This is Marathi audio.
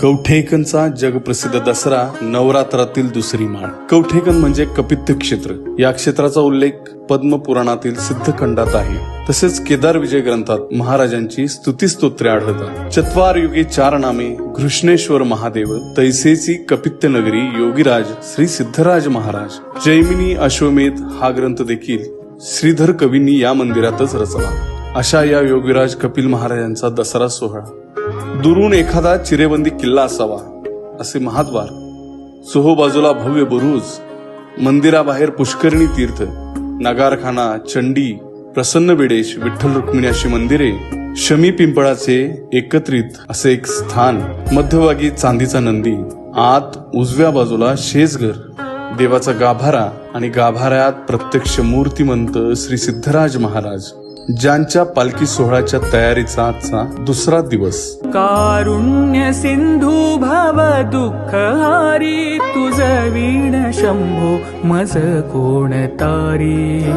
कवठेकनचा जगप्रसिद्ध दसरा नवरात्रातील दुसरी माळ. कवठेकन म्हणजे कपित्त क्षेत्र. या क्षेत्राचा उल्लेख पद्मपुराणातील सिद्धखंडात आहे. तसेच केदार विजय ग्रंथात महाराजांची स्तुतिस्तोत्रे आढळतात. चत्वार युगे चार नामे घृष्णेश्वर महादेव तैसेची कपित्य नगरी योगीराज श्री सिद्धराज महाराज जैमिनी अश्वमेध हा ग्रंथ देखील श्रीधर कवींनी या मंदिरातच रचला. अशा या योगीराज कपिल महाराजांचा दसरा सोहळा. दुरून एखादा चिरेबंदी किल्ला असावा असे महाद्वार बाजूला भव्य बुरुज मंदिराबाहेर पुष्करणी तीर्थ नगारखाना चंडी प्रसन्न बेडेश विठ्ठल रुक्मिणी अशी मंदिरे शमी पिंपळाचे एकत्रित असे एक स्थान मध्यभागी चांदीचा नंदी आत उजव्या बाजूला शेजघर देवाचा गाभारा आणि गाभाऱ्यात प्रत्यक्ष मूर्तिमंत श्री सिद्धराज महाराज. ज्यांच्या पालखी सोहळ्याच्या तयारीचा आजचा दुसरा दिवस. कारुण्य सिंधू भव दुःख हारी तुझ वीण शंभो मज कोण तारी?